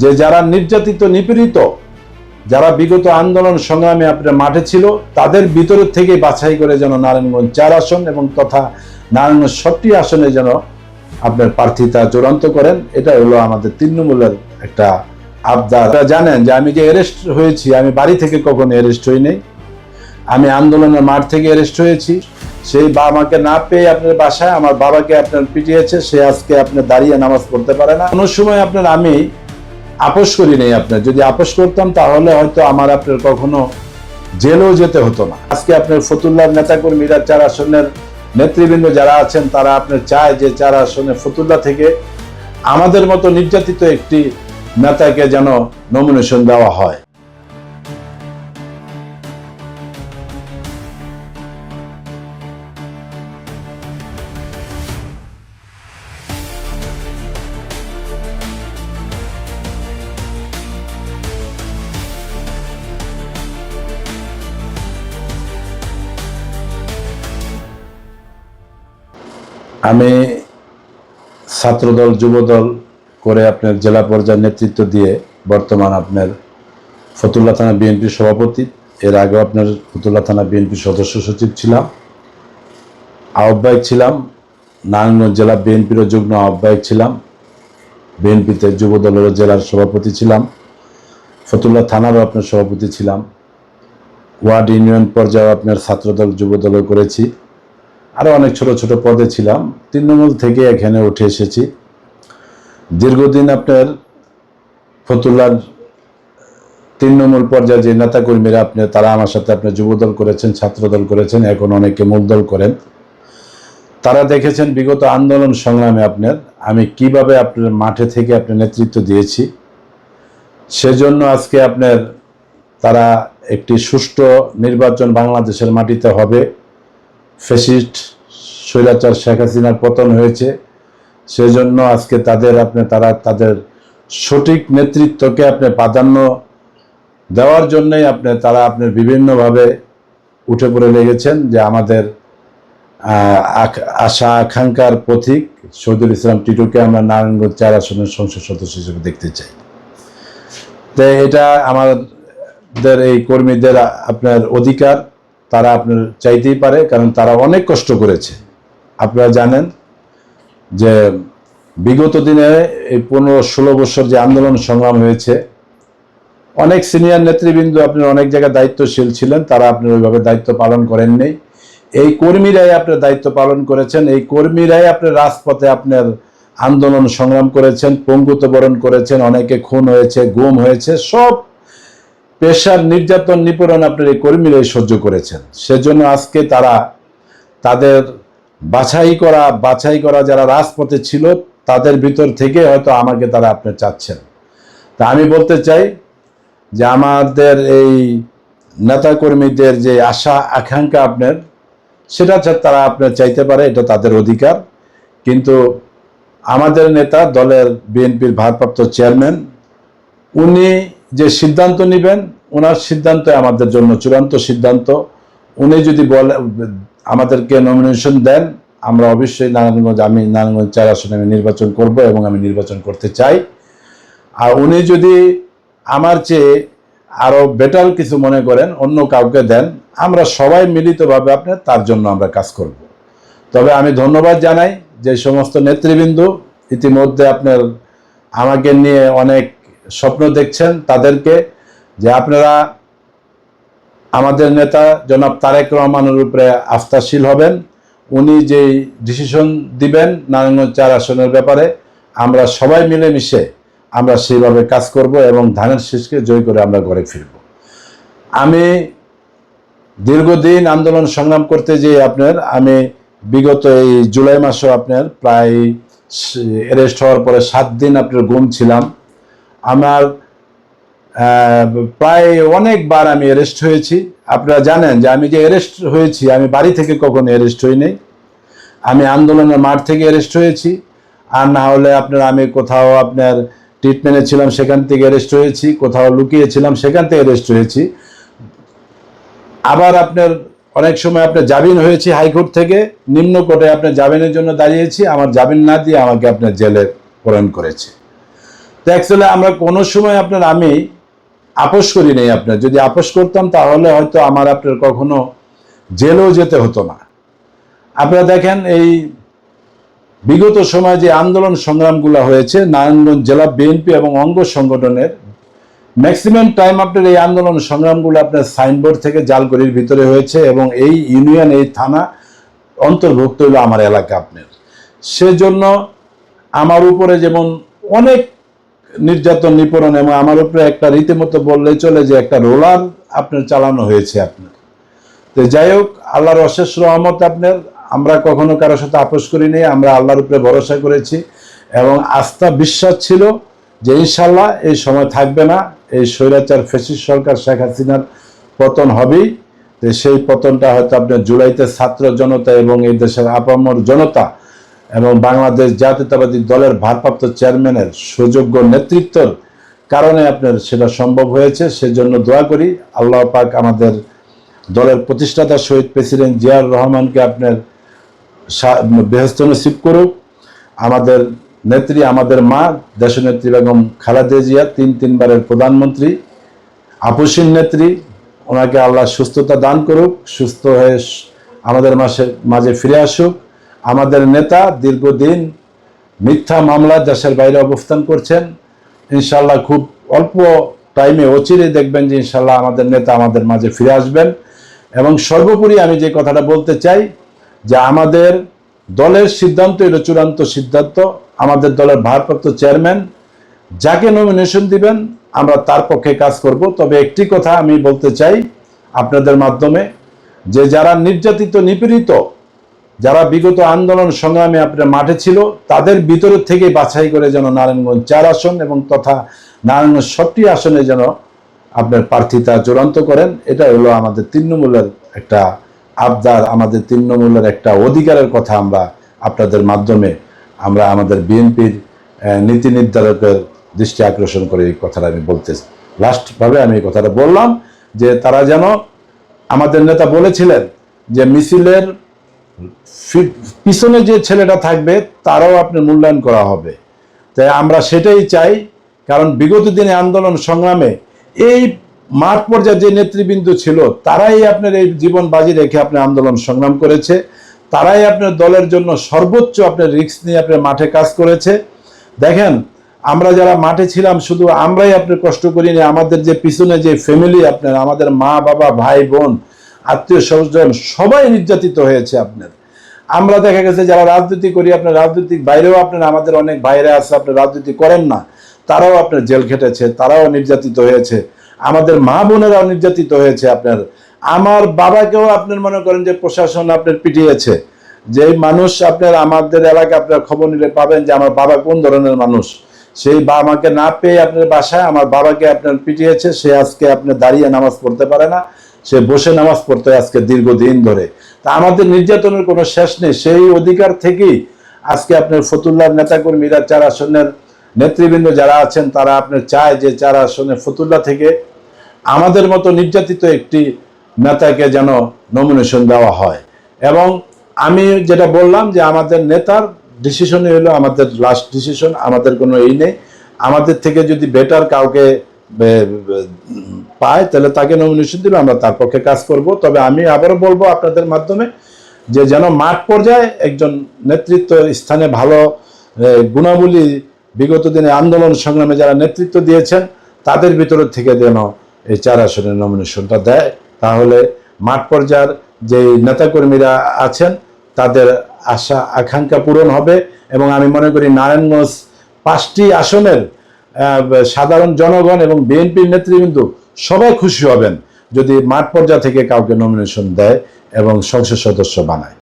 যে যারা নির্যাতিত, নিপীড়িত, যারা বিগত আন্দোলন সংগ্রামে আপনার মাঠে ছিল, তাদের ভিতর থেকে বাছাই করে যেন নারায়ণগঞ্জ চার আসন এবং তথা নারায়ণগঞ্জ সবটি আসনে যেন আপনার প্রার্থিতা চূড়ান্ত করেন, এটা হলো আমাদের তৃণমূলের একটা আবদার। জানেন যে আমি যে অ্যারেস্ট হয়েছি, আমি বাড়ি থেকে কখনো অ্যারেস্ট হই নাই। আমি আন্দোলনের মাঠ থেকে অ্যারেস্ট হয়েছি। সেই বাবাকে না পেয়ে আপনার বাসায় আমার বাবাকে আপনার পিটিয়েছে, সে আজকে আপনার দাঁড়িয়ে নামাজ পড়তে পারে না। কোনো সময় আপনার আমি আপোষ করি নেই আপনার। যদি আপোষ করতাম, তাহলে হয়তো আমার আপনার কখনো জেলেও যেতে হতো না। আজকে আপনার ফতুল্লার নেতাকর্মীরা, চার আসনের নেতৃবৃন্দ যারা আছেন, তারা আপনার চায় যে চার আসনে ফতুল্লা থেকে আমাদের মতো নির্যাতিত একটি নেতাকে যেন নমিনেশন দেওয়া হয়। আমি ছাত্রদল, যুবদল করে আপনার জেলা পর্যায়ের নেতৃত্ব দিয়ে বর্তমান আপনার ফতুল্লা থানা বিএনপির সভাপতি। এর আগে আপনার ফতুল্লা থানা বিএনপির সদস্য সচিব ছিলাম। আহ্বায়ক ছিলাম। নারায়ণগঞ্জ জেলা বিএনপিরও যুগ্ম আহ্বায়ক ছিলাম। বিএনপিতে যুবদলের জেলার সভাপতি ছিলাম। ফতুল্লা থানারও আপনার সভাপতি ছিলাম। ওয়ার্ড ইউনিয়ন পর্যায়ে আপনার ছাত্রদল, যুবদলও করেছি। আরও অনেক ছোট ছোট পদে ছিলাম। তৃণমূল থেকে এখানে উঠে এসেছি। দীর্ঘদিন আপনার ফতুল্লার তৃণমূল পর্যায়ে যে নেতাকর্মীরা আপনি, তারা আমার সাথে আপনার যুবদল করেছেন, ছাত্রদল করেছেন, এখন অনেকে মূলদল করেন। তারা দেখেছেন বিগত আন্দোলন সংগ্রামে আপনার, আমি কীভাবে আপনার মাঠে থেকে আপনার নেতৃত্ব দিয়েছি। সেজন্য আজকে আপনার তারা একটি সুষ্ঠু নির্বাচন বাংলাদেশের মাটিতে হবে। ফেসিস্ট স্বৈরাচার শেখ হাসিনার পতন হয়েছে, সেজন্য আজকে তাদের আপনি, তারা তাদের সঠিক নেতৃত্বকে আপনি প্রাধান্য দেওয়ার জন্যই আপনি, তারা আপনার বিভিন্নভাবে উঠে পড়ে লেগেছেন যে আমাদের আশা আকাঙ্ক্ষার পথিক শহীদুল ইসলাম টিটুকে আমরা নারায়ণগঞ্জ চার আসনের সংসদ সদস্য হিসেবে দেখতে চাই। তো এটা আমাদের এই কর্মীদের আপনার অধিকার, তারা আপনার চাইতেই পারে, কারণ তারা অনেক কষ্ট করেছে। আপনারা জানেন যে বিগত দিনে এই পনেরো ষোলো বছর যে আন্দোলন সংগ্রাম হয়েছে, অনেক সিনিয়র নেতৃবৃন্দ আপনার অনেক জায়গায় দায়িত্বশীল ছিলেন, তারা আপনার ওইভাবে দায়িত্ব পালন করেননি। এই কর্মীরাই আপনার দায়িত্ব পালন করেছেন, এই কর্মীরাই আপনার রাজপথে আপনার আন্দোলন সংগ্রাম করেছেন পঙ্গুত বরণ করেছেন, অনেকে খুন হয়েছে, গুম হয়েছে, সব পেশার নির্যাতন নিপীড়ন আপনার এই কর্মীরাই সহ্য করেছেন। সেজন্য আজকে তারা তাদের বাছাই করা বাছাই করা যারা রাজপথে ছিল, তাদের ভিতর থেকে হয়তো আমাকে তারা আপনি চাচ্ছেন। তা আমি বলতে চাই যে আমাদের এই নেতাকর্মীদের যে আশা, আকাঙ্ক্ষা আপনার, সেটা তারা আপনার চাইতে পারে, এটা তাদের অধিকার। কিন্তু আমাদের নেতা দলের বিএনপির ভারপ্রাপ্ত চেয়ারম্যান, উনি যে সিদ্ধান্ত নেবেন, ওনার সিদ্ধান্ত আমাদের জন্য চূড়ান্ত সিদ্ধান্ত। উনি যদি বলে আমাদেরকে নমিনেশন দেন। আমরা অবশ্যই নারায়ণগঞ্জ, আমি নারায়ণগঞ্জ চার আসনে আমি নির্বাচন করব এবং আমি নির্বাচন করতে চাই। আর উনি যদি আমার চেয়ে আরও বেটার কিছু মনে করেন, অন্য কাউকে দেন, আমরা সবাই মিলিতভাবে আপনার তার জন্য আমরা কাজ করব। তবে আমি ধন্যবাদ জানাই যে সমস্ত নেতৃবৃন্দ ইতিমধ্যে আপনার আমাকে নিয়ে অনেক স্বপ্ন দেখছেন তাদেরকে, যে আপনারা আমাদের নেতা জনাব তারেক রহমানের উপরে আস্থাশীল হবেন। উনি যেই ডিসিশন দিবেন নারায়ণগঞ্জ চার আসনের ব্যাপারে, আমরা সবাই মিলেমিশে আমরা সেইভাবে কাজ করব এবং ধানের শীষকে জয় করে আমরা ঘরে ফিরব। আমি দীর্ঘদিন আন্দোলন সংগ্রাম করতে যে আপনার, আমি বিগত এই জুলাই মাসেও আপনার প্রায় অ্যারেস্ট হওয়ার পরে সাত দিন আপনার গুম ছিলাম। আমার প্রায় অনেকবার আমি অ্যারেস্ট হয়েছি। আপনারা জানেন যে আমি যে অ্যারেস্ট হয়েছি, আমি বাড়ি থেকে কখনো অ্যারেস্ট হই নাই। আমি আন্দোলনের মাঠ থেকে অ্যারেস্ট হয়েছি। আর না হলে আপনার, আমি কোথাও আপনার ট্রিটমেন্টে ছিলাম, সেখান থেকে অ্যারেস্ট হয়েছি। কোথাও লুকিয়েছিলাম, সেখান থেকে অ্যারেস্ট হয়েছি। আবার আপনার অনেক সময় আপনার জামিন হয়েছি হাইকোর্ট থেকে। নিম্ন কোর্টে আপনার জামিনের জন্য দাঁড়িয়েছি। আমার জামিন না দিয়ে আমাকে আপনার জেলে প্রেরণ করেছে। তো অ্যাকচুয়ালি আমরা কোনো সময় আপনার, আমি আপোষ করি নাই আপনার। যদি আপোষ করতাম, তাহলে হয়তো আমার আপনার কখনো জেলেও যেতে হতো না। আপনারা দেখেন, এই বিগত সময়ে যে আন্দোলন সংগ্রামগুলো হয়েছে, নারায়ণগঞ্জ জেলা বিএনপি এবং অঙ্গ সংগঠনের ম্যাক্সিমাম টাইম আপনার এই আন্দোলন সংগ্রামগুলো আপনার সাইনবোর্ড থেকে জালগড়ির ভিতরে হয়েছে এবং এই ইউনিয়ন এই থানা অন্তর্ভুক্ত হলো আমার এলাকা আপনার। সেজন্য আমার উপরে যেমন অনেক নির্যাতন নিপরণ এবং আমার উপরে একটা রীতিমতো বললেই চলে যে একটা রোলার আপনার চালানো হয়েছে আপনার। তো যাই হোক, আল্লাহর অশেষ রহমত আপনার। আমরা কখনো কারোর সাথে আপোষ করিনি আমরা আল্লাহর উপরে ভরসা করেছি এবং আস্থা বিশ্বাস ছিল যে ইনশাল্লাহ এই সময় থাকবে না। এই স্বৈরাচার ফেসিস সরকার শেখ হাসিনার পতন হবেই। তো সেই পতনটা হয়তো আপনার জুলাইতে ছাত্র জনতা এবং এই দেশের আপামর জনতা এবং বাংলাদেশ জাতীয়তাবাদী দলের ভারপ্রাপ্ত চেয়ারম্যানের সুযোগ্য নেতৃত্বর কারণে আপনার সেটা সম্ভব হয়েছে, সেজন্য দোয়া করি। আল্লাহ পাক আমাদের দলের প্রতিষ্ঠাতা শহীদ প্রেসিডেন্ট জিয়ার রহমানকে আপনার বেহেস্ত নসিব করুক। আমাদের নেত্রী, আমাদের মা, দেশনেত্রী বেগম খালেদা জিয়া, তিন তিনবারের প্রধানমন্ত্রী, আপসীন নেত্রী, ওনাকে আল্লাহ সুস্থতা দান করুক, সুস্থ হয়ে আমাদের মাসে মাঝে ফিরে আসুক। আমাদের নেতা দীর্ঘদিন মিথ্যা মামলা দেশের বাইরে অবস্থান করছেন। ইনশাল্লাহ খুব অল্প টাইমে অচিরে দেখবেন যে ইনশাল্লাহ আমাদের নেতা আমাদের মাঝে ফিরে আসবেন। এবং সর্বোপরি আমি যে কথাটা বলতে চাই, যে আমাদের দলের সিদ্ধান্ত, এটা চূড়ান্ত সিদ্ধান্ত, আমাদের দলের ভারপ্রাপ্ত চেয়ারম্যান যাকে নমিনেশন দিবেন, আমরা তার পক্ষে কাজ করব। তবে একটি কথা আমি বলতে চাই আপনাদের মাধ্যমে, যে যারা নির্যাতিত, নিপীড়িত যারা বিগত আন্দোলন সংগ্রামে আপনার মাঠে ছিল, তাদের ভিতর থেকে বাছাই করে যেন নারায়ণগঞ্জ চার আসন এবং তথা নারায়ণগঞ্জ সবটি আসনে যেন আপনার প্রার্থিতা চূড়ান্ত করেন। এটা হলো আমাদের তৃণমূলের একটা আবদার, আমাদের তৃণমূলের একটা অধিকারের কথা আমরা আপনাদের মাধ্যমে আমরা আমাদের বিএনপির নীতি নির্ধারকের দৃষ্টি আকর্ষণ করে এই কথাটা আমি বলতে লাস্টভাবে আমি এই কথাটা বললাম যে তারা যেন আমাদের নেতা বলেছিলেন যে মিছিলের পিছনে যে ছেলেটা থাকবে, তারাও আপনার মূল্যায়ন করা হবে। তাই আমরা সেটাই চাই, কারণ বিগত দিনে আন্দোলন সংগ্রামে এই মাঠ পর্যায়ে যে নেতৃবৃন্দ ছিল, তারাই আপনার এই জীবন বাজি রেখে আপনি আন্দোলন সংগ্রাম করেছে। তারাই আপনার দলের জন্য সর্বোচ্চ আপনার রিস্ক নিয়ে আপনার মাঠে কাজ করেছে। দেখেন, আমরা যারা মাঠে ছিলাম, শুধু আমরাই আপনার কষ্ট করিনি, আমাদের যে পিছনে যে ফ্যামিলি আপনার আমাদের মা বাবা ভাই বোন আত্মীয় স্বজন সবাই নির্যাতিত হয়েছে আপনার। আমরা দেখা গেছে যারা রাজনীতি করি, আপনার রাজনৈতিক বাইরেও আপনার আমাদের অনেক বাইরে আছে আপনার রাজনীতি করেন না। তারাও আপনার জেল খেটেছে, তারাও নির্যাতিত হয়েছে। আমাদের মা বোনেরাও নির্যাতিত হয়েছে আপনার। আমার বাবাকেও আপনার মনে করেন যে প্রশাসন আপনার পিটিয়েছে। যে মানুষ আপনার আমাদের এলাকায় আপনার খবর নিলে পাবেন যে আমার বাবা কোন ধরনের মানুষ। সেই বাবাকে না পেয়ে আপনার বাসায় আমার বাবাকে আপনার পিটিয়েছে, সে আজকে আপনার দাঁড়িয়ে নামাজ পড়তে পারে না। সে বসে নামাজ পড়তে আজকে দীর্ঘদিন ধরে। তা আমাদের নির্যাতনের কোনো শেষ নেই। সেই অধিকার থেকেই আজকে আপনার ফতুল্লার নেতাকর্মীরা, চার আসনের নেতৃবৃন্দ যারা আছেন, তারা আপনার চায় যে চার আসনে ফতুল্লা থেকে আমাদের মতো নির্যাতিত একটি নেতাকে যেন নমিনেশন দেওয়া হয়। এবং আমি যেটা বললাম যে আমাদের নেতার ডিসিশনই হলো আমাদের লাস্ট ডিসিশন আমাদের কোনো এই নেই। আমাদের থেকে যদি বেটার কাউকে পায়, তাহলে তাকে নমিনেশন দিবে আমরা তার পক্ষে কাজ করব। তবে আমি আবারও বলব আপনাদের মাধ্যমে যে যেন মাঠ পর্যায়ে একজন নেতৃত্ব স্থানে ভালো গুণাবলী বিগত দিনে আন্দোলন সংগ্রামে যারা নেতৃত্ব দিয়েছেন, তাদের ভিতর থেকে যেন এই চার আসনের নমিনেশনটা দেয়। তাহলে মাঠ পর্যায়ের যে নেতাকর্মীরা আছেন, তাদের আশা, আকাঙ্ক্ষা পূরণ হবে এবং আমি মনে করি নারায়ণগঞ্জ পাঁচটি আসনের সাধারণ জনগণ এবং বিএনপির নেতৃবৃন্দ সবাই খুশি হবেন যদি মাঠ পর্যায় থেকে কাউকে নমিনেশন দেয় এবং সংসদ সদস্য বানায়।